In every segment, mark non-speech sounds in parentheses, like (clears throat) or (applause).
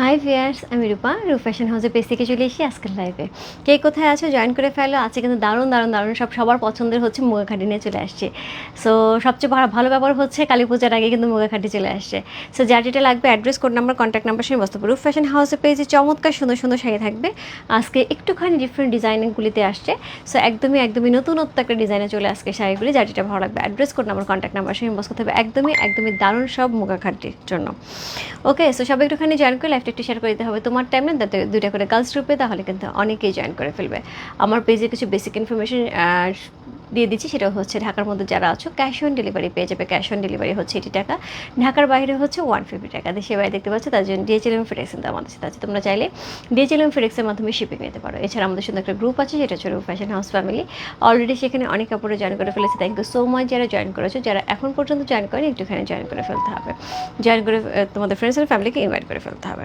High viewers আমি রূপা রূপ fashion হাউসে পেজ থেকে চলে এসেছি আজকের লাইভে কে কোথায় আছো জয়েন করে ফেলো। আজকে কিন্তু দারুণ দারুণ দারুণ সব সবার পছন্দের হচ্ছে মুগা খাটি নিয়ে চলে আসছে। সো সবচেয়ে ভালো ভালো ব্যাপার হচ্ছে কালী পূজার আগে কিন্তু মুগাখাটি চলে আসছে। সো যার যেটা লাগবে address code number contact number সেই বস্তু রূপ ফ্যাশন হাউসে পেজে চমৎকার, সুন্দর সুন্দর শাড়ি থাকবে। আজকে একটুখানি ডিফারেন্ট ডিজাইনগুলিতে আসছে। সো একদমই একদমই নতুনত্ব একটা ডিজাইনে চলে আসছে শাড়িগুলি, যার যেটা ভালো লাগবে। Address code number contact number সেই বস্তু একদমই একদমই দারুণ সব মুগা খাটির জন্য। ওকে সো সব একটুখানি জয়েন করে লাইফটা একটু শেয়ার করে দিতে হবে। তোমার টাইম না দুইটা করে গার্লস গ্রুপে তাহলে কিন্তু অনেকেই জয়েন করে ফেলবে। আমার পেজে কিছু বেসিক ইনফরমেশন দিয়ে দিচ্ছি, সেটা হচ্ছে ঢাকার মধ্যে যারা আছো ক্যাশ অন ডেলিভারি পেয়ে যাবে। ক্যাশ অন ডেলিভারি হচ্ছে এটি টাকা। ঢাকার বাইরে হচ্ছে ওয়ান ফিফটি টাকা। দেশে বাইরে দেখতে পাচ্ছ, তার জন্য ডিএচএলএম ফিডেক্স কিন্তু আমাদের সাথে আছে। তোমরা চাইলে ডিএচএলএম ফিডেক্সের মাধ্যমে শিপিং নিতে পারো। এছাড়া আমাদের সুন্দর একটা গ্রুপ আছে যেটা হচ্ছে ফ্যাশন হাউস ফ্যামিলি অলরেডি সেখানে অনেক কাপড়ে জয়েন করে ফেলেছে। থ্যাংক ইউ সো মাচ যারা জয়েন করেছ। যারা এখন পর্যন্ত জয়েন করেনি, একটুখানি জয়েন করে ফেলতে হবে। জয়েন করে তোমাদের ফ্রেন্ডস অ্যান্ড ফ্যামিলিকে ইনভাইট করে ফেলতে হবে।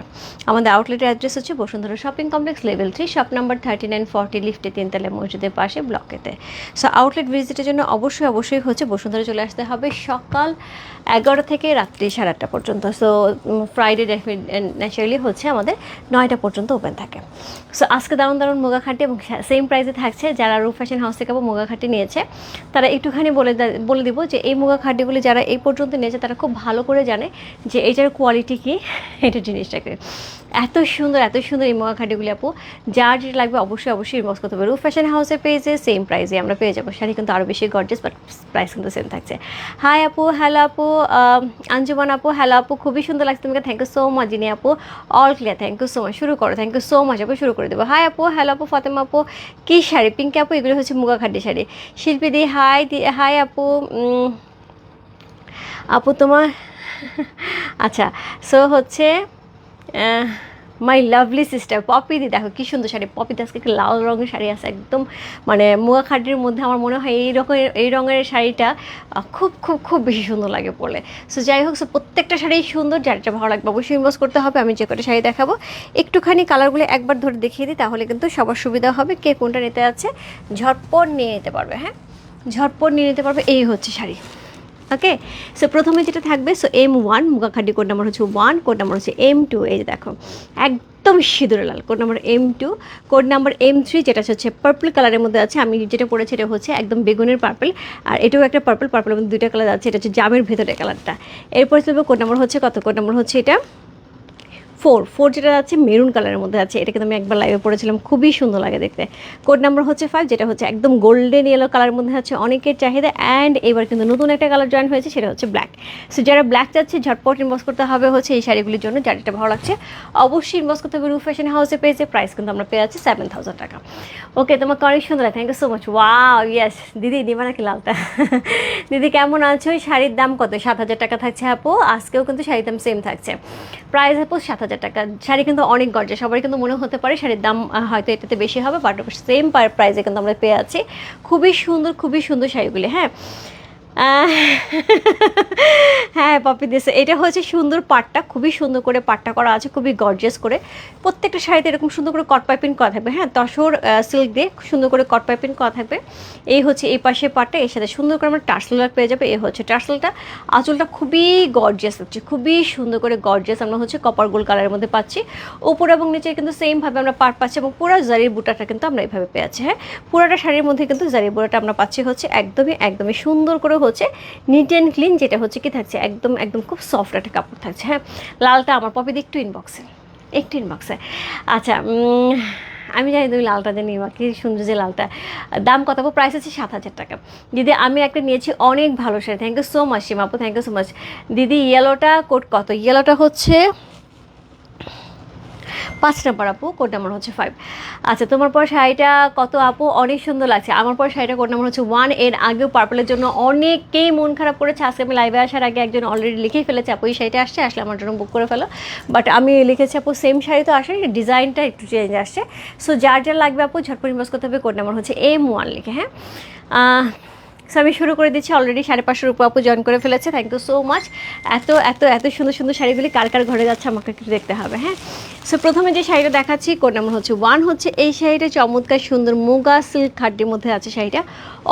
আমাদের আউটলেটের অ্যাড্রেস হচ্ছে Bashundhara shopping complex level three shop number thirty nine forty লিফটে তিনতলা মসজিদের পাশে ব্লকেতে সো আউটলেট ভিজিটের জন্য অবশ্যই অবশ্যই হচ্ছে বসুন্ধরা চলে আসতে হবে সকাল এগারোটা থেকে রাত্রি সাড়ে আটটা পর্যন্ত। সো ফ্রাইডে ন্যাচারালি হচ্ছে আমাদের নয়টা পর্যন্ত ওপেন থাকে। সো আজকে দারুণ দারুণ মুগা খাটি এবং সেম প্রাইসে থাকছে যারা রূপ ফ্যাশন হাউস থেকে মুগা খাটি নিয়েছে, তারা একটুখানি বলে বলে দিব যে এই মুগা খাটিগুলি যারা এই পর্যন্ত নিয়েছে, তারা খুব ভালো করে জানে যে এটার কোয়ালিটি কী, (laughs) এটা জিনিসটাকে। এত সুন্দর এত সুন্দর এই মুগা খাটিগুলি আপু। যার যেটা লাগবে অবশ্যই অবশ্যই ইনবক্স করতে রূপ ফ্যাশন হাউসের পেজে সেম প্রাইসে আমরা পেয়ে যাব। শাড়ি কিন্তু আরও বেশি গর্জেস বাট প্রাইস কিন্তু সেম থাকছে। হাই আপু হ্যালো আপু আঞ্জুমান আপু হ্যালো আপু, খুবই সুন্দর লাগছে তোমাকে। Thank you so much Jini আপু। All clear thank you so much শুরু করো থ্যাংক ইউ সো মাচ আপু, শুরু করে দেবো। হাই আপু হ্যালো আপু, ফাতেমা আপু। কী শাড়ি? পিঙ্কি আপু, এগুলো হচ্ছে মুগা খাটি শাড়ি। শিল্পী দি হাই দি হাই আপু আপু তোমার আচ্ছা সো হচ্ছে মাই লাভলি সিস্টার পপি দি, দেখো কি সুন্দর শাড়ি। পপি আজকে একটা লাল রঙের শাড়ি আছে, একদম মানে মুগা খাটির মধ্যে আমার মনে হয় এই রকমের এই রঙের শাড়িটা খুব খুব খুব বেশি সুন্দর লাগে পরলে। সো যাই হোক সো প্রত্যেকটা শাড়ি সুন্দর যারটা ভালো লাগবে অবশ্যই ইনভেস্ট করতে হবে, আমি যে কটা শাড়ি দেখাবো। একটুখানি কালারগুলো একবার ধরে দেখিয়ে দিই, তাহলে কিন্তু সবার সুবিধা হবে কে কোনটা নিতে আছে ঝটপট নিয়ে নিতে পারবে হ্যাঁ? ঝটপট নিয়ে নিতে পারবে, এই হচ্ছে শাড়ি। ওকে সো প্রথমে যেটা থাকবে সো এম ওয়ান মুগাখাডি কোড নাম্বার হচ্ছে ওয়ান কোড নাম্বার হচ্ছে এম টু এই যে দেখো। একদম সিঁদুরে লাল code number M two code number M three যেটা হচ্ছে পার্পল কালারের মধ্যে আছে। আমি যেটা পড়েছি, এটা হচ্ছে একদম বেগুনের পার্পল আর এটাও একটা পার্পল পার্পলের মধ্যে দুইটা কালার আছে, এটা হচ্ছে জামের ভেতরে কালারটা এরপর কোড নাম্বার হচ্ছে কত? কোড নাম্বার হচ্ছে এটা? ফোর ফোর যেটা আছে মেরুন কালারের মধ্যে আছে এটা কিন্তু আমি একবার লাইভে পড়েছিলাম, খুবই সুন্দর লাগে দেখতে। কোড নাম্বার হচ্ছে ফাইভ যেটা হচ্ছে একদম গোল্ডেন ইয়েলো কালারের মধ্যে আছে অনেকের চাহিদা অ্যান্ড এবার কিন্তু নতুন একটা কালার জয়েন হয়েছে, সেটা হচ্ছে ব্ল্যাক সো যারা ব্ল্যাক চাচ্ছে, ঝটপট ইনভেস্ট করতে হবে হচ্ছে এই শাড়িগুলির জন্য, যার যেটা ভালো লাগছে। অবশ্যই ইনভেস্ট করতে হবে রু ফ্যাশন হাউসে পেয়েছে প্রাইস কিন্তু আমরা পেয়ে যাচ্ছি সেভেন থাউজেন্ড টাকা। ওকে তোমাকে অনেক সুন্দর লাগে thank you so much wow yes দিদি নিবা নাকি লালটা? দিদি, কেমন আছো? শাড়ির দাম কত? সাত হাজার টাকা থাকছে, আপু। আজকেও কিন্তু শাড়ির দাম সেম থাকছে। প্রাইস আপু, সাত হাজার টাকা। শাড়ি কিন্তু অনেক গর্জে সবারই কিন্তু মনে হতে পারে শাড়ির দাম হয়তো এটাতে বেশি হবে বাট সেম প্রাইসে কিন্তু আমরা পেয়ে আছি। খুবই সুন্দর খুবই সুন্দর শাড়িগুলি হ্যাঁ। (laughs) হ্যাঁ পপি দিয়েছে এটা হচ্ছে সুন্দর পাটটা, খুবই সুন্দর করে পাটটা করা আছে, খুবই গর্জিয়াস করে। প্রত্যেকটা শাড়িতে এরকম সুন্দর করে কট পাইপিং করা থাকবে। হ্যাঁ তসর সিল্ক দিয়ে সুন্দর করে কট পাইপিং করা থাকবে। এই হচ্ছে এই পাশে পাটটা, এর সাথে সুন্দর করে আমরা টার্সেল পেয়ে যাবে। এই হচ্ছে টার্সেলটা আঁচলটা খুবই গর্জিয়াস হচ্ছে, খুবই সুন্দর করে গর্জিয়াস আমরা হচ্ছে কপার গোল কালারের মধ্যে পাচ্ছি। উপর এবং নিচে কিন্তু সেমভাবে আমরা পাট পাচ্ছি এবং পুরো জারির বুটাটা কিন্তু আমরা এইভাবে পেয়েছি হ্যাঁ। পুরোটা শাড়ির মধ্যে কিন্তু জারির বুটাটা আমরা পাচ্ছি হচ্ছে একদমই একদমই সুন্দর করে হচ্ছে নিট অ্যান্ড ক্লিন যেটা হচ্ছে কি থাকছে একদম একদম খুব সফট একটা কাপড় থাকছে হ্যাঁ? লালটা আমার পপি একটু ইনবক্সে একটু ইনবক্সে আচ্ছা আমি জানি তুমি লালটা দিয়ে নিবা, কি সুন্দর যে লালটা। দাম কত প্রাইস আছে সাত হাজার টাকা। দিদি, আমি একটা নিয়েছি অনেক ভালো sari thank you so much Seema আপু থ্যাংক ইউ সো মাচ দিদি ইয়েলোটা কোট কত? ইয়েলোটা হচ্ছে পাঁচ নাম্বার আপু কোড নাম্বার হচ্ছে ফাইভ আচ্ছা তোমার পর শাড়িটা কত আপু? অনেক সুন্দর লাগছে। আমার পর শাড়িটা কোড নাম্বার হচ্ছে ওয়ানের আগেও পার্পলের জন্য অনেকেই মন খারাপ করেছে। আজকে আমি লাইভে আসার আগে একজন অলরেডি লিখেই ফেলেছে, আপু, এই শাড়িটা আসছে? আসলে আমার জন্য বুক করে ফেলো। বাট আমি লিখেছি, আপু সেম শাড়ি তো আসে ডিজাইনটা একটু চেঞ্জ আসছে। সো যার যার লাগবে আপু, ঝটপট ইনভেস্ট করতে হবে। কোড নাম্বার হচ্ছে এম ওয়ান লিখে হ্যাঁ? সো আমি শুরু করে দিচ্ছি অলরেডি সাড়ে পাঁচশো রূপা আপু জয়েন করে ফেলেছে। থ্যাংক ইউ সো মাচ এত এত এত সুন্দর সুন্দর শাড়িগুলি কার কার ঘরে যাচ্ছে আমাকে একটু দেখতে হবে হ্যাঁ? সো প্রথমে যে শাড়িটা দেখাচ্ছি, কোড নাম্বার হচ্ছে ওয়ান। হচ্ছে এই শাড়িটা চমৎকার, সুন্দর মুগা সিল্ক খাড্ডির মধ্যে আছে শাড়িটা।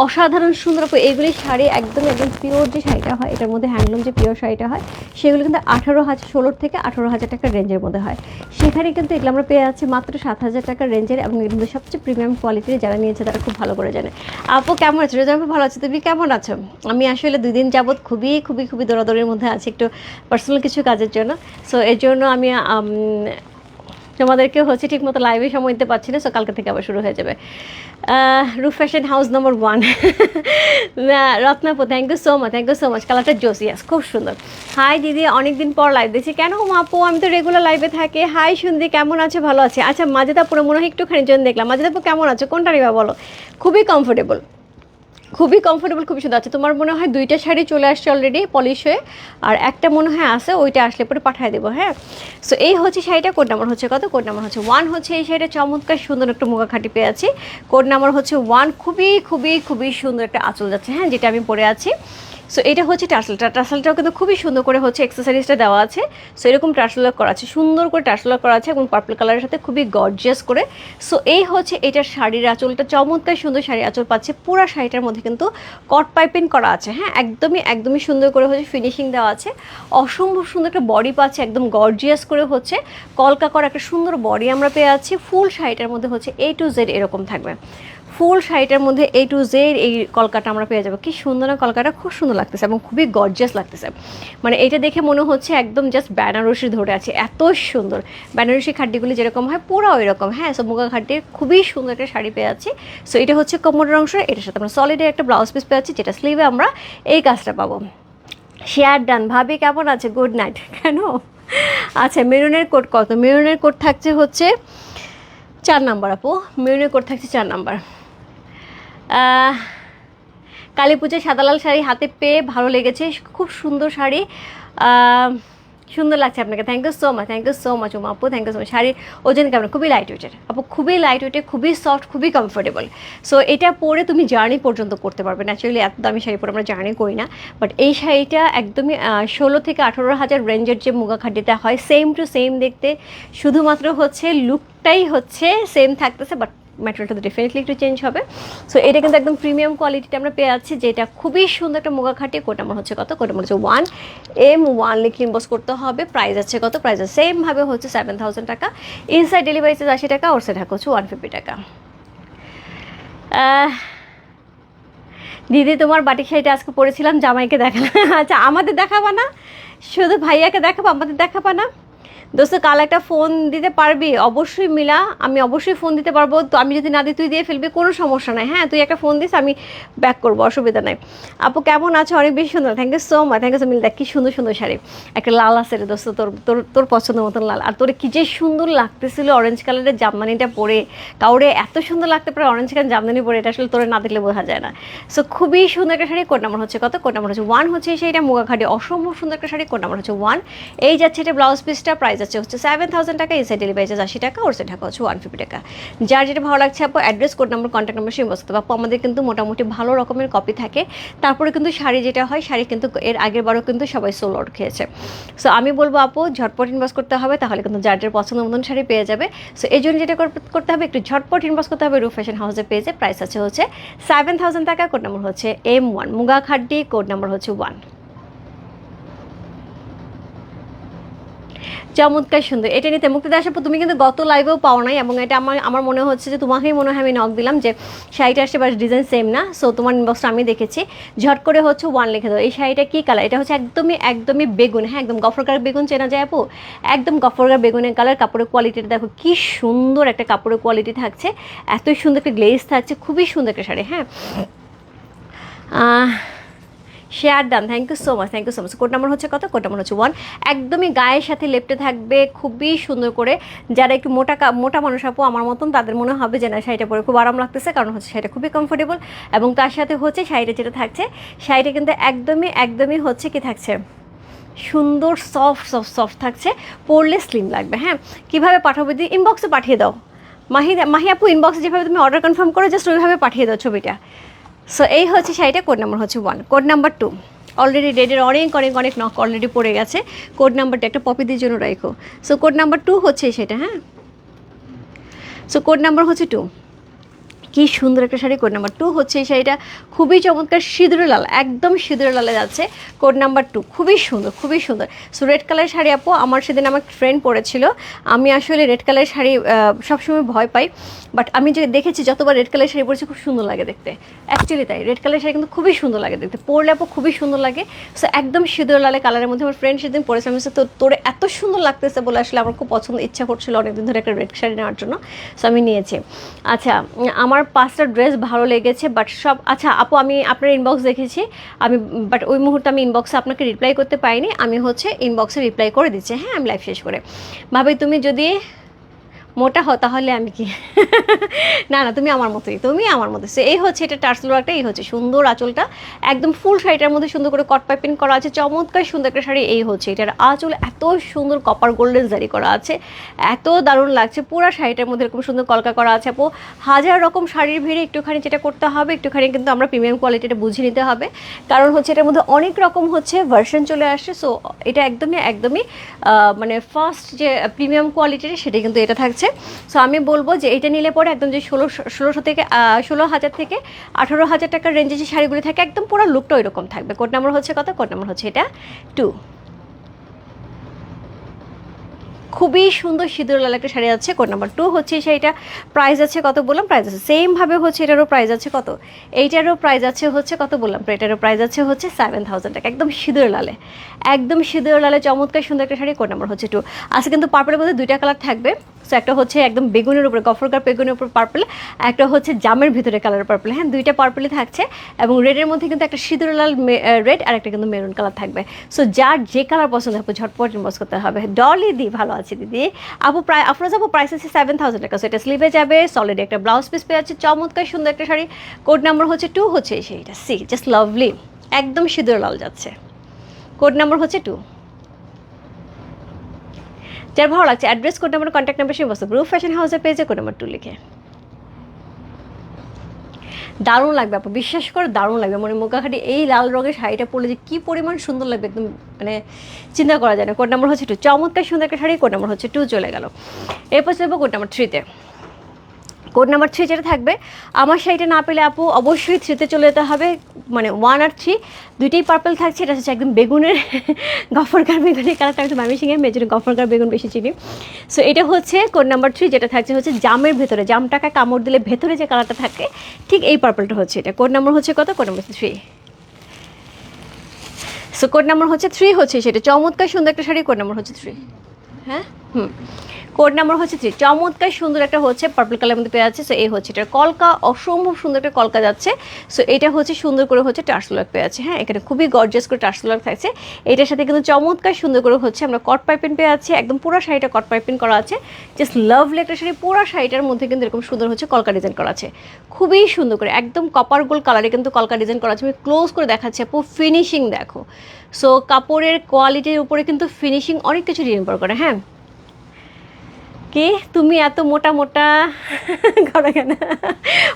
অসাধারণ, সুন্দর আপু। এইগুলি শাড়ি একদম একদম পিওর যে শাড়িটা হয়, এটার মধ্যে হ্যান্ডলুম যে পিওর শাড়িটা হয়, সেগুলো কিন্তু আঠারো হাজার, ষোলোর থেকে আঠারো হাজার টাকার রেঞ্জের মধ্যে হয়। সেখানে কিন্তু এগুলো আমরা পেয়ে যাচ্ছি মাত্র সাত হাজার টাকার রেঞ্জের এবং এগুলো সবচেয়ে প্রিমিয়াম কোয়ালিটির যারা নিয়েছে তারা খুব ভালো করে জানে। আপু, কেমন আছে? রেজা আপু, ভালো আছে? তুমি কেমন আছো? আমি আসলে দুই দিন যাবৎ খুবই খুবই খুবই দৌড়াদৌড়ির মধ্যে আছি একটু পার্সোনাল কিছু কাজের জন্য। সো এর জন্য আমি তোমাদেরকে হচ্ছে ঠিক মতো লাইভে সময় দিতে পারছি না সো কালকে থেকে আবার শুরু হয়ে যাবে। Roof fashion house number one রত্নাপু thank you so much thank you so much কালারটা জোসিয়াস খুব সুন্দর। হাই দিদি, অনেকদিন পর লাইভ দিচ্ছি কেন আপু? আমি তো রেগুলার লাইভে থাকি। হাই সুন্দি কেমন আছে? ভালো আছে। আচ্ছা মাঝেদা পুরো মনে হয় একটুখানি জন্য দেখলাম। মাঝেদাপু কেমন আছে? কোনটা নিবা বলো? খুবই কমফোর্টেবল খুবই কমফোর্টেবল খুবই সুন্দর আছে। তোমার মনে হয় দুইটা শাড়ি চলে আসছে অলরেডি পলিশ হয়ে, আর একটা মনে হয় আছে, ওইটা আসলে পরে পাঠিয়ে দেবো হ্যাঁ? সো এই হচ্ছে শাড়িটা কোড নাম্বার হচ্ছে কত? কোড নাম্বার হচ্ছে ওয়ান হচ্ছে এই শাড়িটা, চমৎকার সুন্দর একটা মুগা খাটি পেয়ে আছি। কোড নাম্বার হচ্ছে ওয়ান খুবই খুবই খুবই সুন্দর একটা আঁচল যাচ্ছে হ্যাঁ যেটা আমি পরে আছি। সো এটা হচ্ছে টার্সেলটা টার্সেলটাও কিন্তু খুবই সুন্দর করে হচ্ছে এক্সেসারিজটা দেওয়া আছে। সো এরকম টার্সেল করা আছে। সুন্দর করে টার্সেল করা আছে এবং পার্পল কালারের সাথে খুবই গর্জিয়াস করে। সো এই হচ্ছে এটার শাড়ির আঁচলটা। চমৎকার সুন্দর শাড়ি আঁচল পাচ্ছে। পুরো শাড়িটার মধ্যে কিন্তু কট পাইপিং করা আছে। হ্যাঁ একদমই একদমই সুন্দর করে হচ্ছে ফিনিশিং দেওয়া আছে। অসম্ভব সুন্দর একটা বডি পাচ্ছে। একদম গর্জিয়াস করে হচ্ছে। কলকা করা একটা সুন্দর বডি আমরা পেয়ে আছি ফুল শাড়িটার মধ্যে হচ্ছে এ টু জেড এরকম থাকবে। ফুল শাড়িটার মধ্যে এ টু জেড এই কলকাটা আমরা পেয়ে যাব। কি সুন্দর না কলকাটা, খুব সুন্দর লাগতেছে এবং খুবই গর্জিয়াস লাগতেছে। মানে এটা দেখে মনে হচ্ছে একদম জাস্ট বেনারসি ধরে আছে, এত সুন্দর। বেনারসি খাড্ডিগুলি যেরকম হয় পুরো ওই রকম হ্যাঁ সো মুগা খাড্ডির খুবই সুন্দর একটা শাড়ি পেয়ে যাচ্ছি। সো এটা হচ্ছে কোমরের অংশ এটার সাথে আমরা সলিডের একটা ব্লাউজ পিস পেয়ে যাচ্ছি, যেটা স্লিভে আমরা এই কাজটা পাবো। শেয়ার ডান ভাবি, কেমন আছে? গুড নাইট (laughs) কেন? আচ্ছা মেরুনের কোট কত? মেরুনের কোট থাকছে হচ্ছে চার নাম্বার আপু। মেরুনের কোট থাকছে চার নাম্বার। কালী পুজোয় সাদা লাল শাড়ি হাতে পেয়ে ভালো লেগেছে। খুব সুন্দর শাড়ি। সুন্দর লাগছে আপনাকে। Thank you so much thank you so much Uma আপু। থ্যাংক ইউ সো মাচ শাড়ির ওজন কেমন? খুবই লাইট ওয়েটের আপু, খুবই লাইট ওয়েটে খুবই সফট খুবই কমফোর্টেবল সো এটা পরে তুমি জার্নি পর্যন্ত করতে পারবে। ন্যাচারালি এত দামি শাড়ি পরে আমরা জার্নি করি না। বাট এই শাড়িটা একদমই ষোলো থেকে আঠেরো হাজার রেঞ্জের যে মুগা খাটিটা হয় সেম টু সেম দেখতে। শুধুমাত্র হচ্ছে লুকটাই হচ্ছে সেম থাকতেছে বাট ম্যাটেরিয়ালটা তো ডেফিনেটলি একটু চেঞ্জ হবে। সো এটা কিন্তু একদম প্রিমিয়াম কোয়ালিটিটা আমরা পেয়ে যাচ্ছি, যেটা খুবই সুন্দর একটা মুগা খাটি, কোটা আমার হচ্ছে কত? কোটা আমার হচ্ছে ওয়ান এম ওয়ান লিখে ইনবস করতে হবে। প্রাইস আছে কত? প্রাইস আছে সেমভাবে হচ্ছে সেভেন থাউজেন্ড টাকা। ইনসাইড ডেলিভারি চার্জ আশি টাকা ওর সেটা হচ্ছে ওয়ান ফিফটি টাকা। দিদি, তোমার বাটিক শাড়িটা আজকে পরেছিলাম জামাইকে দেখালাম। আচ্ছা আমাদের দেখাবা না? শুধু ভাইয়াকে দেখাবো, আমাদের দেখাবা না? দোস্ত, কাল একটা ফোন দিতে পারবি? অবশ্যই মিলা, আমি অবশ্যই ফোন দিতে পারব। তো আমি যদি না দিই, তুই দিয়ে ফেলবি, কোনো সমস্যা নাই। হ্যাঁ তুই একটা ফোন দিস, আমি ব্যাক করব, অসুবিধা নাই। আপু, কেমন আছো? অনেক বেশি সুন্দর। Thank you so much thank you so much দেখ কি সুন্দর সুন্দর শাড়ি। একটা লাল আছে রে দোস্ত, তোর তোর তোর পছন্দ মতন লাল। আর তোর কি যে সুন্দর লাগতেছিল অরেঞ্জ কালারের জামদানিটা পরে। কাউরে এত সুন্দর লাগতে পারে অরেঞ্জ কালার জামদানি পরে, এটা আসলে তোরে না দেখলে বোঝা যায় না। সো খুবই সুন্দর একটা শাড়ি কোড নাম্বার হচ্ছে কত? কোড নাম্বার হচ্ছে ওয়ান হচ্ছে সেইটা শাড়িটা মুগা খাটি অসম্ভব সুন্দর একটা শাড়ি কোড নাম্বার হচ্ছে ওয়ান এই যাচ্ছে এটা ব্লাউজ পিসটা প্রাইস আছে হচ্ছে সেভেন থাউজেন্ড টাকা, এই সাইড ডেলিভারি চার্জ আশি টাকা, ওর সাইড ঢাকা হচ্ছে ওয়ান ফিফটি টাকা। যার যেটা ভালো লাগছে আপু address code number contact number সেই বসতে। আপু, আমাদের কিন্তু মোটামুটি ভালো রকমের কপি থাকে। তারপরে কিন্তু শাড়ি যেটা হয়, শাড়ি কিন্তু এর আগের বারও কিন্তু সবাই সোল আউট খেয়েছে। সো আমি বলব আপু, ঝটপট ইনভেস্ট করতে হবে, তাহলে কিন্তু যার যার পছন্দ মতন শাড়ি পেয়ে যাবে। সো এই জন্য যেটা কর- করতে হবে, একটু ঝটপট ইনভেস্ট করতে হবে রু ফ্যাশন হাউসের পেজে প্রাইস আছে হচ্ছে সেভেন থাউজেন্ড টাকা কোড নাম্বার হচ্ছে M one muga খাড্ডি code number হচ্ছে ওয়ান চমৎকার সুন্দর। এটা নিতে মুক্তি দাস পর তুমি কিন্তু গত লাইভেও পাও নাই এবং এটা আমার আমার মনে হচ্ছে যে তোমাকেই মনে হয় আমি নক দিলাম যে শাড়িটা বাস ডিজাইন সেম না। সো তোমার ইনবক্সটা আমি দেখেছি। ঝট করে হচ্ছে ওয়ান লিখে দাও। এই শাড়িটা কী কালার এটা হচ্ছে একদমই একদমই বেগুন। হ্যাঁ একদম গফরকার বেগুন চেনা যায় আপু? একদম গফরকার বেগুনের কালার কাপড়ের কোয়ালিটিটা দেখো, কি সুন্দর একটা কাপড়ের কোয়ালিটি থাকছে। এতই সুন্দর একটা গ্লেজ থাকছে। খুবই সুন্দর একটা শাড়ি হ্যাঁ। Share done thank you so much thank you so much code number হচ্ছে কত? কোড নাম্বার হচ্ছে ওয়ান একদমই গায়ের সাথে লেপটে থাকবে, খুবই সুন্দর করে। যারা একটু মোটা মোটা মানুষ আপু, আমার মতন, তাদের মনে হবে যে না, শাড়িটা পরে খুব আরাম লাগতেছে, কারণ হচ্ছে শাড়িটা খুবই কমফোর্টেবল এবং তার সাথে হচ্ছে শাড়িটা যেটা থাকছে, শাড়িটা কিন্তু একদমই একদমই হচ্ছে কি থাকছে? সুন্দর সফট সফট সফট থাকছে। পরলে স্লিম লাগবে হ্যাঁ? কীভাবে পাঠাবো দিয়ে ইনবক্সে পাঠিয়ে দাও। মাহি মাহি আপু ইনবক্সে যেভাবে তুমি অর্ডার কনফার্ম করো জাস্ট ওইভাবে পাঠিয়ে দাও ছবিটা। সো এই হচ্ছে শাড়িটা কোড নাম্বার হচ্ছে one code number two already রেডের অনেক অনেক অনেক নক অলরেডি পড়ে গেছে। কোড নাম্বারটা একটা পপিদের জন্য রাখো। সো কোড নাম্বার টু হচ্ছে সেটা হ্যাঁ? সো কোড নাম্বার হচ্ছে টু কি সুন্দর একটা শাড়ি কোড নাম্বার টু হচ্ছে এই শাড়িটা। খুবই চমৎকার সিঁদুরে লাল একদম সিঁদুরে লালে যাচ্ছে কোড নাম্বার টু খুবই সুন্দর খুবই সুন্দর। সো রেড কালার শাড়ি আপু আমার সেদিন আমার ফ্রেন্ড পরেছিল। আমি আসলে রেড কালার শাড়ি সবসময় ভয় পাই। বাট আমি যে দেখেছি যতবার রেড কালার শাড়ি পরেছি খুব সুন্দর লাগে দেখতে। অ্যাকচুয়ালি তাই রেড কালার শাড়ি কিন্তু খুবই সুন্দর লাগে দেখতে। পরলে আপু খুবই সুন্দর লাগে। সো একদম সিঁদুর লালে কালারের মধ্যে আমার ফ্রেন্ড সেদিন পরেছে। আমি তো তোর এত সুন্দর লাগতেছে বলে আসলে আমার খুব পছন্দ ইচ্ছা করছিল অনেকদিন ধরে একটা রেড শাড়ি নেওয়ার জন্য। সো আমি নিয়েছি। আচ্ছা উম, আমার পাঁচটা ড্রেস ভালো লেগেছে বাট সব আচ্ছা আপু, আমি আপনার ইনবক্স দেখেছি। আমি বাট ওই মুহূর্তে আমি ইনবক্সে আপনাকে রিপ্লাই করতে পারিনি, আমি হচ্ছে ইনবক্সে রিপ্লাই করে দিচ্ছি। হ্যাঁ আমি লাইভ শেষ করে। ভাবি, তুমি যদি মোটা হও, তাহলে আমি কি? না না, তুমি আমার মতোই, তুমি আমার মতো। সে এই হচ্ছে এটা টার্সেল একটা এই হচ্ছে সুন্দর আঁচলটা। একদম ফুল শাড়িটার মধ্যে সুন্দর করে কট পাইপিং করা আছে, চমৎকার সুন্দর একটা শাড়ি, এই হচ্ছে এটার আঁচল, এত সুন্দর কপার গোল্ডেন জারি করা আছে, এত দারুণ লাগছে, পুরো শাড়িটার মধ্যে এরকম সুন্দর কলকা করা আছে। আপু, হাজার রকম শাড়ির ভিড়ে, একটুখানি যেটা করতে হবে, একটুখানি কিন্তু আমরা প্রিমিয়াম কোয়ালিটিটা বুঝে নিতে হবে। কারণ হচ্ছে এটার মধ্যে অনেক রকম হচ্ছে ভার্সন চলে আসছে সো এটা একদমই একদমই মানে ফার্স্ট যে প্রিমিয়াম কোয়ালিটির সেটা কিন্তু এটা থাকছে। সো আমি বলব যে এটা নিলে পরে একদম যে ষোলো, ষোলোশো থেকে ষোলো হাজার থেকে আঠারো হাজার টাকার রেঞ্জে যে শাড়িগুলি থাকে, একদম পুরো লুকটা ওইরকম থাকবে। কোড নাম্বার হচ্ছে কত? কোড নাম্বার হচ্ছে এটা টু খুবই সুন্দর সিঁদুর লাল একটা শাড়ি আছে কোড নাম্বার টু হচ্ছে শাড়িটা প্রাইস আছে কত বললাম? প্রাইস আছে সেমভাবে হচ্ছে এটারও প্রাইস আছে কত? এইটারও প্রাইস আছে হচ্ছে কত বললাম? এটারও প্রাইস আছে হচ্ছে সেভেন থাউজেন্ড টাকা, একদম সিঁদুর লালে। একদম সিঁদুর লালে চমৎকার সুন্দর একটা শাড়ি কোড নাম্বার হচ্ছে টু আজকে কিন্তু পার্পলের মধ্যে দুইটা কালার থাকবে। সো একটা হচ্ছে একদম বেগুনের উপরে গফরকার বেগুনের উপর পার্পল একটা হচ্ছে জামের ভিতরে কালার পার্পল হ্যাঁ? দুইটা পার্পলই থাকছে এবং রেডের মধ্যে কিন্তু একটা সিঁদুর লাল রেড আর একটা কিন্তু মেরুন কালার থাকবে। সো যার যে কালার পছন্দ হবে, ঝটপট ইনবক্স করতে হবে। ডলি দি, ভালো আছে দিদি। আপু প্রায় আফরোজ আপু প্রাইস আছে সেভেন থাউজেন্ড টাকা। সো এটা স্লিভে যাবে সলিড একটা ব্লাউজ পিস পেয়ে যাচ্ছে, চমৎকার সুন্দর একটা শাড়ি। কোড নাম্বার হচ্ছে টু হচ্ছে সেইটা সি জাস্ট লাভলি একদম সিঁদুর লাল যাচ্ছে। কোড নাম্বার হচ্ছে টু যার ভালো লাগছে address code number contact number সেই বস্তু। গ্রুপ ফ্যাশন হাউসের পেজে কোড নাম্বার টু লিখে। দারুণ লাগবে আপু, বিশ্বাস করে দারুণ লাগবে। মানে মুখাখাটি এই লাল রঙের শাড়িটা পরলে যে কী পরিমাণ সুন্দর লাগবে, একদম মানে চিন্তা করা যায় না। কোড নাম্বার হচ্ছে টু চমৎকার সুন্দর একটা শাড়ি কোড নাম্বার হচ্ছে টু চলে গেল। এরপর চলবো কোড নাম্বার থ্রিতে কোড নাম্বার থ্রি যেটা থাকবে, আমার শাড়িটা না পেলে আপু অবশ্যই থ্রিতে চলে যেতে হবে মানে ওয়ান আর থ্রি দুইটাই পার্পল থাকছে, এটা হচ্ছে একদম বেগুনের (laughs) গফরকার বেগুনের কালারটা আমি মামি সিংহে মেজর গফরকার বেগুন বেশি চিনি। সো এটা হচ্ছে কোড নাম্বার থ্রি যেটা থাকছে, হচ্ছে জামের ভেতরে জামটাকে কামড় দিলে ভেতরে যে কালারটা থাকে, ঠিক এই পার্পলটা হচ্ছে এটা। কোড নাম্বার হচ্ছে কত? Code number three so code number হচ্ছে থ্রি হচ্ছে সেটা। চমৎকার সুন্দর একটা শাড়ি কোড নাম্বার হচ্ছে থ্রি হ্যাঁ? হুম। কোড নাম্বার হচ্ছে থ্রি চমৎকার সুন্দর একটা হচ্ছে পার্পল কালার মধ্যে পেয়ে যাচ্ছে। সো এই হচ্ছে এটার কলকা, অসম্ভব সুন্দর একটা কলকা যাচ্ছে। সো এটা হচ্ছে সুন্দর করে হচ্ছে টার্সলাক পেয়ে আছে হ্যাঁ এখানে খুবই গর্জাস করে টার্সলাক থাকছে। এটার সাথে কিন্তু চমৎকার সুন্দর করে হচ্ছে আমরা কট পাইপিন পেয়ে আছি একদম পুরো শাড়িটা কট পাইপিন করা আছে। জাস্ট লাভলি একটা শাড়ি, পুরো শাড়িটার মধ্যে কিন্তু এরকম সুন্দর হচ্ছে কলকা ডিজাইন করা আছে। খুবই সুন্দর করে, একদম কপার গোল কালারে কিন্তু কলকা ডিজাইন করা আছে। আমি ক্লোজ করে দেখাচ্ছি আপু ফিনিশিং দেখো। সো কাপড়ের কোয়ালিটির উপরে কিন্তু ফিনিশিং অনেক কিছু নির্ভর করে হ্যাঁ। কি? তুমি এত মোটা মোটা? করো কেন?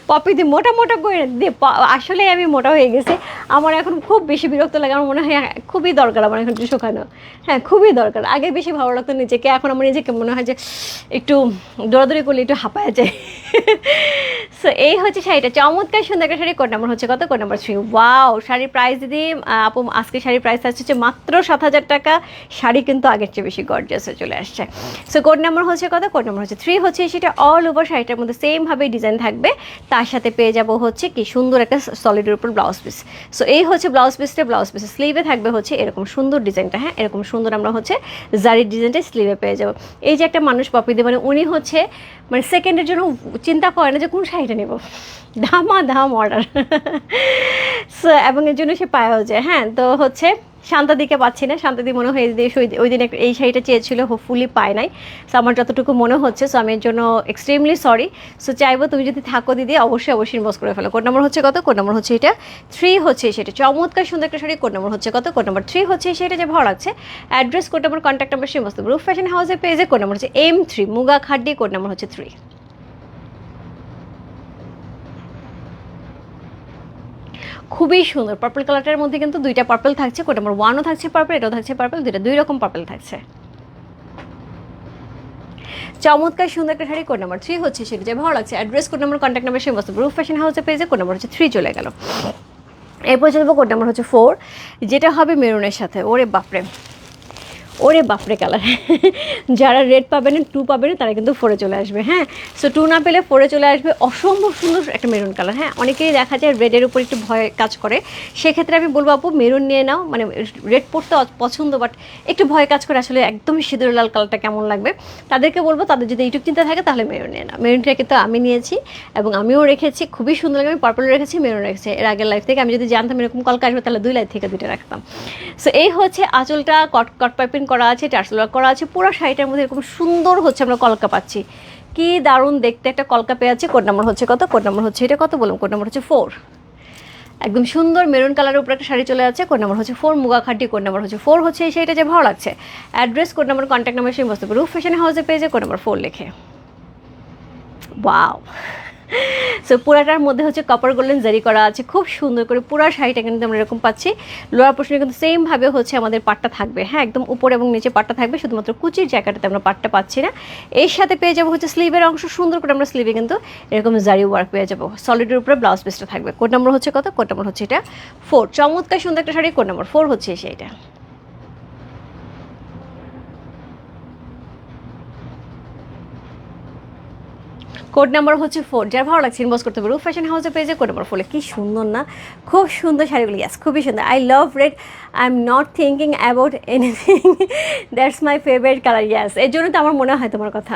পপি দি মোটা মোটা করে দে। আসলে আমি মোটা হয়ে গেছি। আমার এখন খুব বেশি বিরক্ত লাগে। আমার মনে হয় খুবই দরকার আমার এখন একটু শুকানো হ্যাঁ খুবই দরকার। আগে বেশি ভালো লাগতো নিজেকে। এখন আমার নিজেকে মনে হয় যে একটু দৌড়াদৌড়ি করলে একটু হাঁপায় যায়। সো এই হচ্ছে শাড়িটা। চমৎকার সুন্দর একটা শাড়ি। কোড নাম্বার হচ্ছে কত? Code number three. ওয়াও শাড়ির প্রাইস দিদি, আপু আজকে শাড়ির প্রাইস আসছে হচ্ছে মাত্র সাত হাজার টাকা। শাড়ি কিন্তু আগের চেয়ে বেশি গর্জাস চলে আসছে। সো কোড নাম্বার হচ্ছে কত? কোড নাম্বার হচ্ছে থ্রি হচ্ছে সেটা অল ওভার শাড়িটার মধ্যে সেমভাবে ডিজাইন থাকবে। তার সাথে পেয়ে যাব হচ্ছে কি সুন্দর একটা সলিডের উপর ব্লাউজ পিস সো এই হচ্ছে ব্লাউজ পিসটা ব্লাউজ পিস স্লিভে থাকবে হচ্ছে এরকম সুন্দর ডিজাইনটা হ্যাঁ? এরকম সুন্দর আমরা হচ্ছে জারির ডিজাইনটা স্লিভে পেয়ে যাব। এই যে একটা মানুষ পপি দিয়ে মানে উনি হচ্ছে মানে সেকেন্ডের জন্য চিন্তা করে না যে কোন শাড়িটা নেব। ধামা ধাম অর্ডার সো এবং এর জন্য সে পায়ও যায় হ্যাঁ? তো হচ্ছে শান্তাদিকে পাচ্ছি না। শান্তাদি মনে হয় ওই দিন এই শাড়িটা চেয়েছিল হোপফুলি পায় নাই। সো আমার যতটুকু মনে হচ্ছে সো আমি এর জন্য এক্সট্রিমলি সরি সো চাইব তুমি যদি থাকো দিদি, অবশ্যই অবশ্যই ইনবক্স করে ফেলো। কোড নম্বর হচ্ছে কত? কোড নম্বর হচ্ছে এটা থ্রি হচ্ছে সেটা চমৎকার সুন্দর একটা শাড়ি। কোড নম্বর হচ্ছে কত? কোড নম্বর থ্রি হচ্ছে সেটা যে ভালো লাগছে। Address code number contact number সমস্ত গ্রুপ ফ্যাশন হাউসের পেজে কোড নম্বর হচ্ছে M three muga khaddi code number হচ্ছে থ্রি খুবই সুন্দর। পার্পল কালারটার মধ্যে কিন্তু দুইটা পার্পল থাকছে কোড নাম্বার ওয়ানও থাকছে পার্পল এটাও থাকছে পার্পল দুইটা দুই রকম পার্পল থাকছে। চমৎকার সুন্দর একটা শাড়ি কোড নাম্বার থ্রি হচ্ছে সেটা যে ভালো লাগছে। Address code number contact number সেই বস্তু রুফ ফ্যাশন হাউসে পেয়েছে কোড নাম্বার হচ্ছে থ্রি চলে গেল। এরপর চলবো কোড নাম্বার হচ্ছে ফোর যেটা হবে মেরুনের সাথে। ওরে বাপরে। ওরে বাপরে কালার। যারা রেড পাবে না টু পাবে না তারা কিন্তু ফোরে চলে আসবে হ্যাঁ? সো টু না পেলে ফোরে চলে আসবে অসম্ভব সুন্দর একটা মেরুন কালার হ্যাঁ? অনেকেই দেখা যায় রেডের উপর একটু ভয় কাজ করে। সেক্ষেত্রে আমি বলব, আপু মেরুন নিয়ে নাও। মানে রেড পরতে অ- পছন্দ বাট একটু ভয় কাজ করে আসলে একদমই সিঁদুর লাল কালারটা কেমন লাগবে। তাদেরকে বলব, তাদের যদি এইটুক চিন্তা থাকে, তাহলে মেরুন নিয়ে নাও। মেরুনটা কিন্তু আমি নিয়েছি এবং আমিও রেখেছি, খুবই সুন্দর লাগে, আমি পার্পল রেখেছি মেরুন রেখেছি। এর আগের লাইফ থেকে আমি যদি জানতাম এরকম কলকা আসবে, তাহলে দুই লাইফ থেকে দুইটা রাখতাম। সো এই হচ্ছে আঁচলটা কট কট পাইপিং করা আছে টার্সেল ওয়ার্ক করা আছে, পুরো শাড়িটার মধ্যে এরকম সুন্দর হচ্ছে আমরা কলকা পাচ্ছি। কি দারুণ দেখতে একটা কলকা পেয়ে আছে কোড নাম্বার হচ্ছে কত? কোড নাম্বার হচ্ছে এটা কত বলুন কোড নাম্বার হচ্ছে ফোর একদম সুন্দর মেরুন কালারের উপর একটা শাড়ি চলে যাচ্ছে। কোড নাম্বার হচ্ছে ফোর মুগা খাটি কোড নাম্বার হচ্ছে ফোর হচ্ছে শাড়িটা যে ভালো লাগছে। Address code number contact number সেই বস্তু রুফ ফ্যাশন হাউসে পেয়েছে কোড নাম্বার ফোর লেখে। ওয়াও সো পুরাটার মধ্যে হচ্ছে কপার গোল্ডেন জারি করা আছে। খুব সুন্দর করে পুরা শাড়িটা কিন্তু আমরা এরকম পাচ্ছি। লোয়ার পোর্শনে কিন্তু সেমভাবে হচ্ছে আমাদের পাটটা থাকবে। হ্যাঁ একদম উপর এবং নিচে পাটটা থাকবে, শুধুমাত্র কুচির জায়গাটাতে আমরা পাটটা পাচ্ছি না। এর সাথে পেয়ে যাব হচ্ছে স্লিভের অংশ। সুন্দর করে আমরা স্লিভে কিন্তু এরকম জারি ওয়ার্ক পেয়ে যাব। সলিডের উপরে ব্লাউজ পিসটা থাকবে। কোড নম্বর হচ্ছে কত? কোড নাম্বার হচ্ছে এটা ফোর চমৎকার সুন্দর একটা শাড়ি। কোড নাম্বার ফোর হচ্ছে সেইটা কোড নাম্বার হচ্ছে ফোর যার ভালো লাগছে ইনবক্স করতে পারব ফ্যাশন হাউসে পেজে কোড নাম্বার ফোরে কি সুন্দর না? খুব সুন্দর শাড়িগুলো ইয়াস খুবই সুন্দর। I love red I am not thinking about anything that's my favourite colour ইয়াস এর জন্য তো আমার মনে হয় তোমার কথা।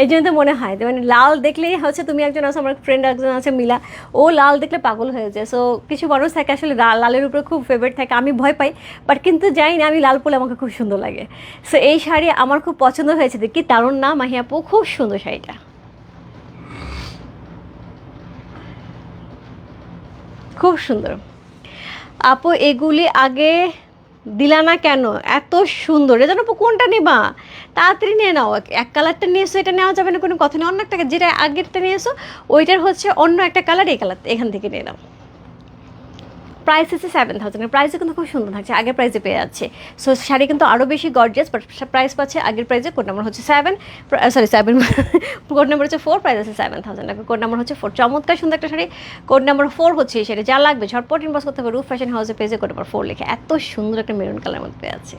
এর জন্য তো মনে হয়। মানে লাল দেখলেই হচ্ছে তুমি একজন আছো, আমার ফ্রেন্ড একজন আছে, মিলা। ও লাল দেখলে পাগল হয়ে যায়। সো কিছু মানুষ থাকে আসলে লাল লালের উপরে খুব ফেভারিট থাকে। আমি ভয় পাই বাট কিন্তু জানি না, আমি লাল পরে আমাকে খুব সুন্দর লাগে। সো এই শাড়ি আমার খুব পছন্দ হয়েছে কি দারুণ না মাহিয়াপু খুব সুন্দর শাড়িটা। খুব সুন্দর। আপু, এগুলি আগে দিলা না কেন? এত সুন্দর। এটা আপু কোনটা নেবা? তাড়াতাড়ি নিয়ে নাও। এক কালারটা নিয়ে এসো এটা নেওয়া যাবে না, কোনো কথা নেই। অন্য একটা যেটা আগেরটা নিয়ে এসো ওইটার হচ্ছে অন্য একটা কালার, এই কালার এখান থেকে নিয়ে নাও। প্রাইস হচ্ছে সেভেন থাউজেন্ড প্রাইসও কিন্তু খুব সুন্দর থাকছে, আগের প্রাইসে পেয়ে যাচ্ছে। সো শাড়ি কিন্তু আরও বেশি গর্জিয়াস বাট প্রাইস পাচ্ছে, আগের প্রাইসে কোড নাম্বার হচ্ছে seven sorry seven code number হচ্ছে ফোর প্রাইস আছে সেভেন থাউজেন্ড টাকা কোড নাম্বার হচ্ছে ফোর চমৎকার সুন্দর একটা শাড়ি কোড নাম্বার ফোর হচ্ছে শাড়ি, যা লাগবে, ঝটপট ইনবক্স করতে হবে রুফ ফ্যাশন হাউসে পেজে কোড নাম্বার ফোর লিখে। এত সুন্দর একটা মেরুন কালার মধ্যে পেয়ে আছে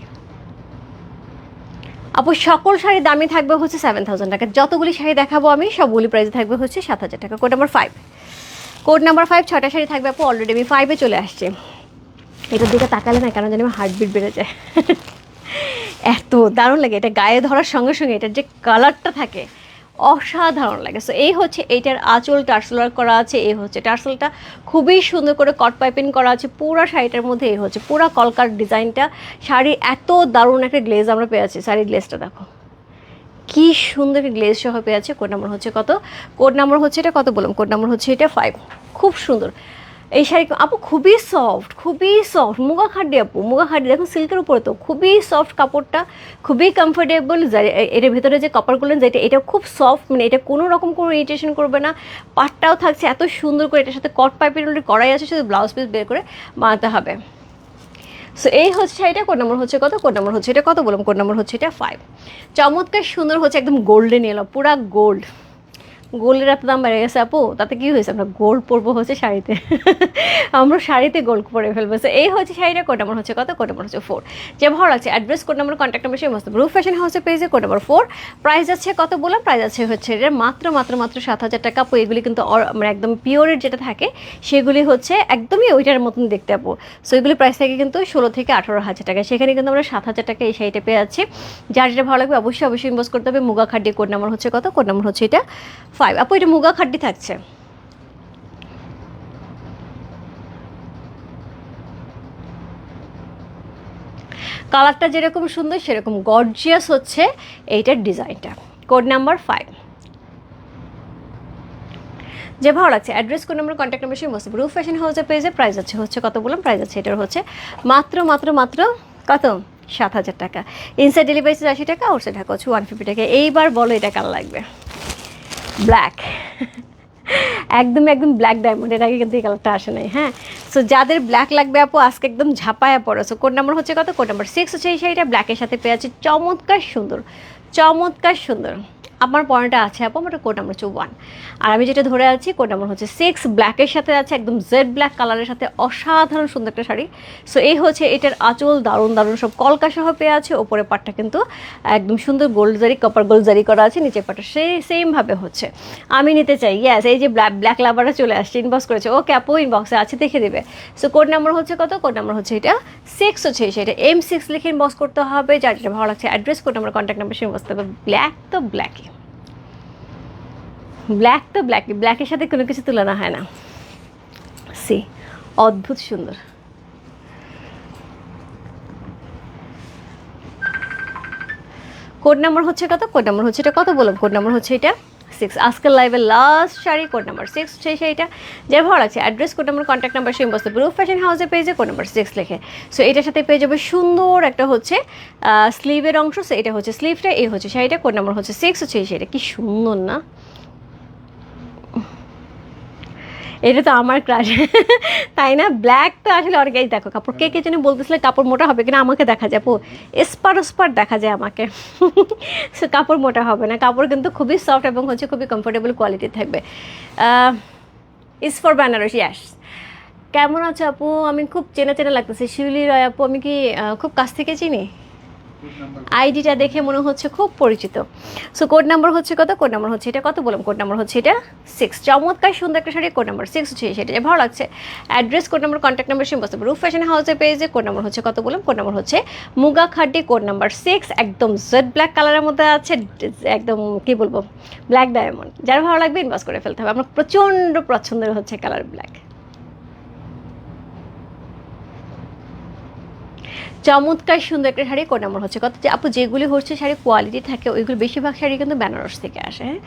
আপু, সকল শাড়ি দামি থাকবে হচ্ছে সেভেন থাউজেন্ড টাকা, যতগুলি শাড়ি দেখাবো আমি, সবগুলি প্রাইসে থাকবে হচ্ছে সাত হাজার টাকা code number five code number five ছটা শাড়ি থাকবে আপু অলরেডি আমি ফাইভে চলে আসছে। এটার দিকে তাকালে না কেন জানি আমার হার্টবিট বেড়ে যায়। এত দারুণ লাগে, এটা গায়ে ধরার সঙ্গে সঙ্গে এটার যে কালারটা থাকে, অসাধারণ লাগে। সো এই হচ্ছে এইটার আঁচল টার্সেলার করা আছে, এই হচ্ছে টার্সেলটা খুবই সুন্দর করে কট পাইপিং করা আছে, পুরো শাড়িটার মধ্যে এই হচ্ছে, পুরো কলকার ডিজাইনটা শাড়ি এত দারুণ একটা গ্লেজ আমরা পেয়েছি শাড়ির গ্লেজটা দেখো। কি সুন্দর গ্লেজ সহ পেয়ে আছে। কোড নাম্বার হচ্ছে কত? কোড নাম্বার হচ্ছে এটা কত বললাম? কোড নাম্বার হচ্ছে এটা ফাইভ খুব সুন্দর। এই শাড়ি আপু খুবই সফট খুবই সফট মুগা খাড্ডি আপু, মুগা খাড্ডি। দেখুন সিল্কের উপরে তো খুবই সফট কাপড়টা, খুবই কমফোর্টেবল এটার ভিতরে যে কাপড়গুলো যেটা এটা খুব সফট মানে এটা কোনো রকম কোনো ইরিটেশন করবে না। পাটটাও থাকছে এত সুন্দর করে এটার সাথে কট পাইপের করাই আছে, শুধু ব্লাউজ পিস বের করে বানাতে হবে। সো এই হচ্ছে শাড়িটা কোড নাম্বার হচ্ছে কত? কোড নাম্বার হচ্ছে এটা কত? বললাম কোড নাম্বার হচ্ছে এটা ফাইভ চমৎকার সুন্দর হচ্ছে একদম গোল্ডেন এলো পুরা গোল্ড গোল্ডের এত দাম বেড়ে গেছে, আপু। তাতে কি হয়েছে? আমরা গোল্ড পরবো হচ্ছে শাড়িতে। (laughs) আমরা শাড়িতে গোল্ড পরে ফেলব। এই হচ্ছে শাড়িটা কোড নাম্বার হচ্ছে কত? কোড নাম্বার হচ্ছে ফোর যে ভালো লাগছে address code number contact number সেই মস্ত রুফ ফ্যাশন হাউসে পেজে কোড নাম্বার ফোর প্রাইস আছে কত বললাম? প্রাইস আছে হচ্ছে এটা মাত্র মাত্র মাত্র সাত হাজার টাকা। আপু, এগুলি কিন্তু মানে একদম পিওরের যেটা থাকে, সেগুলি হচ্ছে একদমই ওইটার মতন দেখতে, আপু। সো এগুলি প্রাইস থাকে কিন্তু ষোলো থেকে আঠারো হাজার টাকা। সেখানে কিন্তু আমরা সাত হাজার টাকা এই শাড়িটা পেয়ে যাচ্ছি। যার যেটা ভালো লাগবে, অবশ্যই অবশ্যই ইনভেস্ট করতে হবে। মুগা খাড্ডি কোড নাম্বার হচ্ছে কত? কোড নাম্বার হচ্ছে এটা ফাইভ আপু এটা মুগা খাড্ডি থাকছে কালারটা যেরকম সুন্দর, সেরকম গর্জিয়াস হচ্ছে এইটার ডিজাইনটা কোড নাম্বার ফাইভ যে ভালো লাগছে address code number contact number সেই মস্ত রুফ ফ্যাশন হাউসের পেজে প্রাইস আছে হচ্ছে কত বললাম? প্রাইস আছে এটার হচ্ছে মাত্র মাত্র মাত্র কত? সাত হাজার টাকা। ইনসাইড ডেলিভারি আশি টাকা আউটসাইড ঢাকা হচ্ছে ওয়ান ফিফটি টাকা। এইবার বলো এটা কাল লাগবে। ব্ল্যাক একদম একদম ব্ল্যাক ডায়মন্ড আগে কিন্তু এই কালারটা আসে নাই হ্যাঁ? সো যাদের ব্ল্যাক লাগবে আপু, আজকে একদম ঝাপায়া পড়ো। সো কোড নাম্বার হচ্ছে কত? কোড নাম্বার সিক্স হচ্ছে এই শাড়িটা ব্ল্যাকের সাথে পেয়ে আছে চমৎকার সুন্দর চমৎকার সুন্দর। আমার পয়েন্টটা আছে, আপু, আমার কোড নাম্বার হচ্ছে ওয়ান আর আমি যেটা ধরে আছি কোড নাম্বার হচ্ছে সিক্স ব্ল্যাকের সাথে আছে, একদম জেড ব্ল্যাক কালারের সাথে অসাধারণ সুন্দর একটা শাড়ি। সো এই হচ্ছে এটার আঁচল, দারুণ দারুণ সব কলকা সহ পেয়ে আছে ওপরে পাটটা কিন্তু একদম সুন্দর গোল্ড জারি কপার গোল্ড জারি করা আছে, নিচের পাটটা সেই সেমভাবে হচ্ছে। আমি নিতে চাই ইয়াস এই যে ব্ল্যাক ব্ল্যাক লাভারটা চলে আসছে ইনবক্স করেছে ওকে আপু ইনবক্সে আছে, দেখে দেবে। সো কোড নাম্বার হচ্ছে কত? কোড নাম্বার হচ্ছে এটা সিক্স হচ্ছে, সেটা এম সিক্স লিখে ইনবক্স করতে হবে, যার যেটা ভালো লাগছে address code number contact number same বসতে হবে। ব্ল্যাক তো ব্ল্যাকই ব্ল্যাক তো ব্ল্যাকই ব্ল্যাকের সাথে কোনো কিছু তুলনা হয় না। সি অদ্ভুত সুন্দর। কোড নাম্বার হচ্ছে কত? কোড নাম্বার হচ্ছে এটা কত বললাম? কোড নাম্বার হচ্ছে এটা সিক্স আজকের লাইভের last sari code number six সেই শাড়িটা। যার ভালো লাগছে address code number contact number same বস্তু গ্রুপ ফ্যাশন হাউসে পেয়েছে কোড নাম্বার সিক্স লেখে। সো এটার সাথে পেয়ে যাবে সুন্দর একটা হচ্ছে স্লিভের অংশ। সো এটা হচ্ছে স্লিভটা এই হচ্ছে শাড়িটা কোড নাম্বার হচ্ছে সিক্স হচ্ছে এই শাড়িটা কি সুন্দর না? এটা তো আমার ক্রাশ তাই না? ব্ল্যাক তো আসলে অনেকেই দেখো, কাপড় কে কে যেন বলতেছিল কাপড় মোটা হবে কিনা আমাকে দেখা যায়। আপু, এসপার ওসপার দেখা যায় আমাকে। সো কাপড় মোটা হবে না। কাপড় কিন্তু খুবই সফট এবং হচ্ছে খুবই কমফোর্টেবল কোয়ালিটি থাকবে। ইস ফর বেনারস ইয়াস কেমন আছো আপু? আমি খুব চেনা চেনা লাগতেছে। শিউলি, রয় আপু, আমি কি খুব কাছ থেকে চিনি? আইডিটা দেখে মনে হচ্ছে খুব পরিচিত। সো কোড নাম্বার হচ্ছে কত? কোড নাম্বার হচ্ছে এটা। কত বললাম? কোড নাম্বার হচ্ছে এটা সিক্স চমৎকার, সুন্দর একটা শাড়ি কোড নাম্বার সিক্স হচ্ছে সেটা। যে ভালো লাগছে। Address code number contact number same বসতে রুফ ফ্যাশন হাউসে পেজে কোড নাম্বার হচ্ছে কত বললাম? কোড নাম্বার হচ্ছে মুগা খাড্ডি কোড নাম্বার সিক্স একদম জেড ব্ল্যাক কালারের মধ্যে আছে, একদম কি বলব? ব্ল্যাক ডায়মন্ড যার ভালো লাগবে ইনভাস করে ফেলতে হবে। আমার প্রচণ্ড পছন্দের হচ্ছে কালার ব্ল্যাক চমৎকার সুন্দর একটা শাড়ি কোন নাম্বার হচ্ছে। কত যে আপু যেগুলি হচ্ছে শাড়ি কোয়ালিটি থাকে, ওইগুলো বেশিরভাগ শাড়ি কিন্তু বেনারস থেকে আসে হ্যাঁ?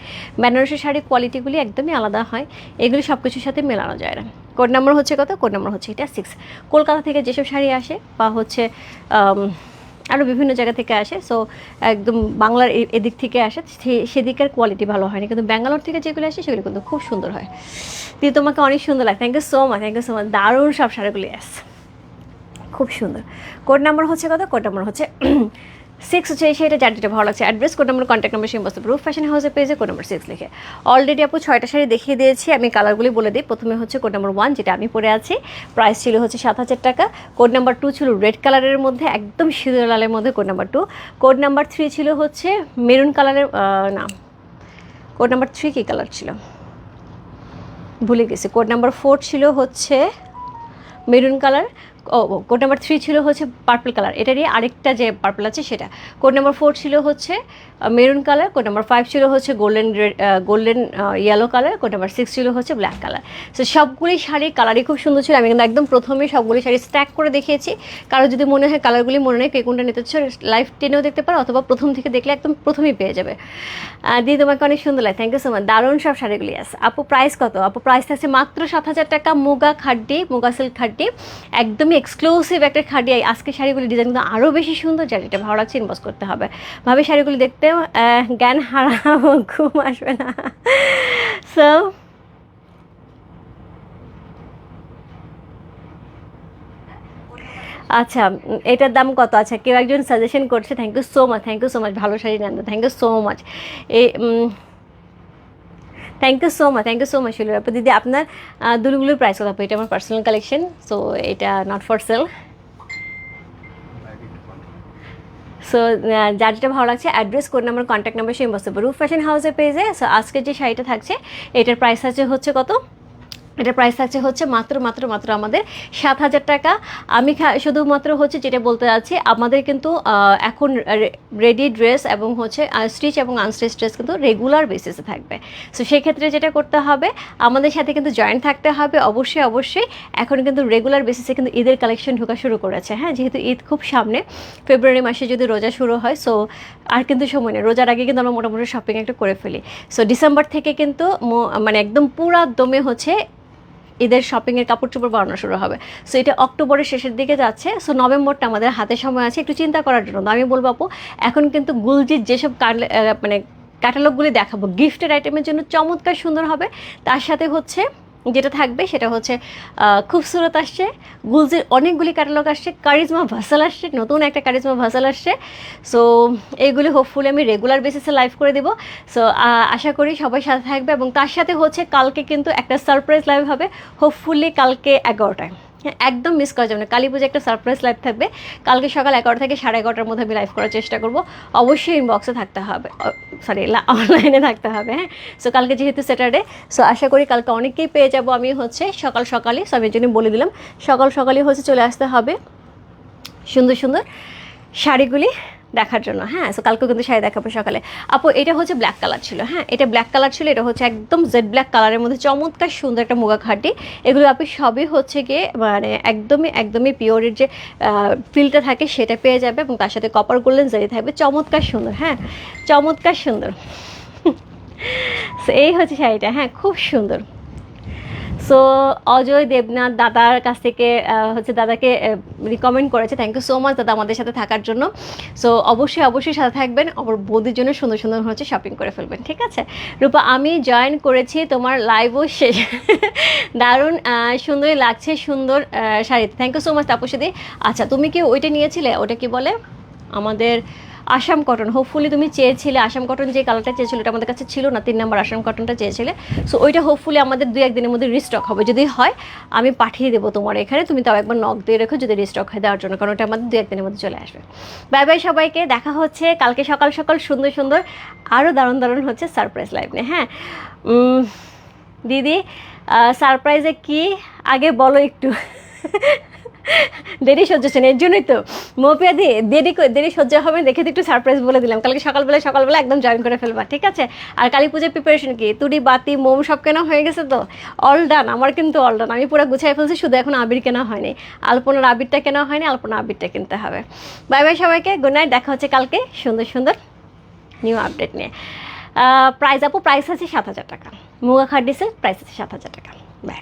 বেনারসের শাড়ির কোয়ালিটিগুলি একদমই আলাদা হয়, এগুলি সব কিছুর সাথে মেলানো যায় না। কোড নাম্বার হচ্ছে কত? কোড নাম্বার হচ্ছে এটা সিক্স কলকাতা থেকে যেসব শাড়ি আসে বা হচ্ছে আরও বিভিন্ন জায়গা থেকে আসে সো একদম বাংলার এদিক থেকে আসে সেদিকের কোয়ালিটি ভালো হয় না। কিন্তু ব্যাঙ্গালোর থেকে যেগুলো আসে, সেগুলো কিন্তু খুব সুন্দর হয়। দিয়ে তোমাকে অনেক সুন্দর লাগে। Thank you so much thank you so much দারুণ সব শাড়িগুলি আসে খুব সুন্দর। কোড নাম্বার হচ্ছে কত? কোড নাম্বার হচ্ছে (clears throat) সিক্স হচ্ছে সেটা যার যেটা ভালো লাগছে address code number contact number সেই বস্তু রুফ ফ্যাশন হাউসে পেজে কোড নাম্বার সিক্স লিখে। অলরেডি আপু ছয়টা শাড়ি দেখিয়ে দিয়েছি, আমি কালারগুলি বলে দিই। প্রথমে হচ্ছে কোড নাম্বার ওয়ান যেটা আমি পরে আছি। প্রাইস ছিল হচ্ছে সাত হাজার টাকা। কোড নাম্বার টু ছিল রেড কালারের মধ্যে, একদম সিঁদুর লালের মধ্যে code number two code number three ছিল হচ্ছে মেরুন কালারের না। কোড নাম্বার থ্রি কী কালার ছিল? ভুলে গেছি। কোড নাম্বার ফোর ছিল হচ্ছে মেরুন কালার ও কোড নাম্বার থ্রি ছিল হচ্ছে পার্পল কালার এটারই আরেকটা যে পার্পল আছে সেটা। কোড নাম্বার ফোর ছিল হচ্ছে maroon colour code number five ছিল হচ্ছে golden golden yellow colour code number six ছিল হচ্ছে ব্ল্যাক কালার সো সবগুলি শাড়ির কালারই খুব সুন্দর ছিল। আমি কিন্তু একদম প্রথমে সবগুলি শাড়ি স্ট্যাক করে দেখিয়েছি। কারও যদি মনে হয় কালারগুলি মনে নেই, কে কোনটা নিতে লাইভ টেনেও দেখতে পারো, অথবা প্রথম থেকে দেখলে একদম প্রথমেই পেয়ে যাবে। দিয়ে তোমাকে অনেক সুন্দর লাগে। থ্যাংক ইউ সো মাচ দারুণ সব শাড়িগুলি আছে। আপু প্রাইস কত? আপু প্রাইস থাকছে মাত্র সাত হাজার টাকা। মুগা খাড্ডি, মুগা সিল্ক খাড্ডি। একদমই এক্সক্লুসিভ একটা এই আজকে শাড়িগুলি ডিজাইন কিন্তু আরও বেশি সুন্দর, যার যেটা ভালো লাগছে ইনভেস্ট করতে হবে। ভাবে শাড়িগুলি দেখতে জ্ঞান হারাবো ঘুম আসবে না। সো আচ্ছা এটার দাম কত? আচ্ছা কেউ একজন সাজেশন করছে thank you so much thank you so much ভালো শাড়ি নেন থ্যাংক ইউ সো মাচ এই thank you so much thank you so much শিলুর আপু দিদি আপনার দুলগুলোর প্রাইস কত আপু এটা আমার পার্সোনাল কালেকশন সো এটা নট ফর সেল সো যার যেটা ভালো লাগছে address code number contact number সেই বসতে। রুফ ফ্যাশন হাউসের পেজে সো আজকে যে শাড়িটা থাকছে, এটার প্রাইস আছে হচ্ছে কত? এটার প্রাইস থাকছে হচ্ছে মাত্র মাত্র মাত্র আমাদের সাত হাজার টাকা। আমি শুধুমাত্র হচ্ছে যেটা বলতে যাচ্ছি আমাদের কিন্তু এখন রেডি ড্রেস এবং হচ্ছে স্টিচ এবং আনস্টিচ ড্রেস কিন্তু রেগুলার বেসিসে থাকবে। সো সেক্ষেত্রে যেটা করতে হবে, আমাদের সাথে কিন্তু জয়েন্ট থাকতে হবে। অবশ্যই অবশ্যই এখন কিন্তু রেগুলার বেসিসে কিন্তু ঈদের কালেকশন ঢোকা শুরু করেছে। হ্যাঁ যেহেতু ঈদ খুব সামনে ফেব্রুয়ারি মাসে যদি রোজা শুরু হয় সো আর কিন্তু সময় নেই। রোজার আগে কিন্তু আমরা মোটামুটি শপিং একটা করে ফেলি। সো ডিসেম্বর থেকে কিন্তু মানে একদম পুরা দমে হচ্ছে ঈদের শপিংয়ের কাপড় চোপড় বানানো শুরু হবে। সো এটা অক্টোবরের শেষের দিকে যাচ্ছে। সো নভেম্বরটা আমাদের হাতে সময় আছে। একটু চিন্তা করার জন্য। আমি বলব, আপু, এখন কিন্তু গুলজির যেসব মানে ক্যাটালগুলি দেখাবো গিফটের আইটেমের জন্য চমৎকার সুন্দর হবে। তার সাথে হচ্ছে যেটা থাকবে সেটা হচ্ছে খুবসুরত আসছে, গুলজির অনেকগুলি ক্যাটালগ আসছে কারিজমা ভাসাল আসছে, নতুন একটা কারিজমা ভাসাল আসছে। সো এইগুলি হোপফুলি আমি রেগুলার বেসিসে লাইভ করে দেবো। সো আশা করি সবাই সাথে থাকবে এবং তার সাথে হচ্ছে কালকে কিন্তু একটা সারপ্রাইজ লাইভ হবে। হোপফুলি কালকে এগারোটায়। একদম মিস করা যাবে না। কালী পুজো একটা সারপ্রাইজ লাইভ থাকবে। কালকে সকাল এগারোটা থেকে সাড়ে এগারোটার মধ্যে আমি লাইভ করার চেষ্টা করব। অবশ্যই ইনবক্সে থাকতে হবে। সরি অনলাইনে থাকতে হবে হ্যাঁ। সো কালকে যেহেতু স্যাটারডে সো আশা করি কালকে অনেককেই পেয়ে যাব। আমি হচ্ছে সকাল সকালে সব এর জন্য বলে দিলাম, সকাল সকালে হচ্ছে চলে আসতে হবে। সুন্দর সুন্দর শাড়িগুলি। দেখার জন্য হ্যাঁ? সো কালকে কিন্তু শাড়ি দেখাবো সকালে। আপু, এটা হচ্ছে ব্ল্যাক কালার ছিল হ্যাঁ? এটা ব্ল্যাক কালার ছিল, এটা হচ্ছে একদম জেড ব্ল্যাক কালারের মধ্যে চমৎকার সুন্দর একটা মুগা খাটি। এগুলো আপনি সবই হচ্ছে গিয়ে মানে একদমই একদমই পিওরের যে ফিলটা থাকে সেটা পেয়ে যাবে এবং তার সাথে কপার গোল্ডেন জারি থাকবে। চমৎকার সুন্দর হ্যাঁ? চমৎকার সুন্দর। (laughs) এই হচ্ছে শাড়িটা হ্যাঁ? খুব সুন্দর। সো অজয় দেবনাথ দাদার কাছ থেকে হচ্ছে দাদাকে রিকমেন্ড করেছে। থ্যাংক ইউ সো মাচ দাদা আমাদের সাথে থাকার জন্য। সো অবশ্যই অবশ্যই সাথে থাকবেন। আমার বৌদির জন্য সুন্দর সুন্দর হচ্ছে শপিং করে ফেলবেন ঠিক আছে? রূপা আমি জয়েন করেছি তোমার লাইভও শেষ। (laughs) দারুণ সুন্দরই লাগছে সুন্দর আহ, sari. Thank you so much Tapasi আচ্ছা তুমি কি ওইটা নিয়েছিলে? ওটা কি বলে? আমাদের আসাম কটন হোপফুলি তুমি চেয়েছিলে আসাম কটন যে কালারটা চেয়েছিলে ওটা আমাদের কাছে ছিল না, তিন নম্বর আসাম কটনটা চেয়েছিলে। সো ওইটা হোপফুলি আমাদের দুই একদিনের মধ্যে রিস্টক হবে। যদি হয়, আমি পাঠিয়ে দেবো তোমার এখানে, তুমি তাও একবার নক দিয়ে রেখো যদি রিস্টক হয় দেওয়ার জন্য, কারণ ওটা আমাদের দুই একদিনের মধ্যে চলে আসবে। বাই বাই সবাইকে, দেখা হচ্ছে কালকে সকাল সকাল সুন্দর সুন্দর আরও দারুণ দারুণ হচ্ছে সারপ্রাইজ লাইভ নিয়ে হ্যাঁ? দিদি সারপ্রাইজে কি? আগে বলো একটু। (laughs) দেরি সহ্য হচ্ছে না, এর জন্যই তো। মপিয়া দিয়ে দেরি দেরি সহ্য হবে দেখে একটু সারপ্রাইজ বলে দিলাম। কালকে সকালবেলা সকালবেলা একদম জয়েন করে ফেলবা, ঠিক আছে? আর কালী পুজোর প্রিপারেশন কি? তুড়ি, বাতি, মোম সব কেনা হয়ে গেছে তো? অল ডান আমার কিন্তু অল ডান আমি পুরো গুছাই ফেলছি, শুধু এখন আবির কেনা হয়নি। আলপনার আবিরটা কেনা হয়নি আলপনা আবিরটা কিনতে হবে। বাই বাই সবাইকে গুড নাইট দেখা হচ্ছে কালকে সুন্দর সুন্দর নিউ আপডেট নিয়ে। প্রাইস আপু প্রাইস আছে সাত হাজার টাকা। মুগা খাট ডিসেল প্রাইস আছে সাত হাজার টাকা। বাই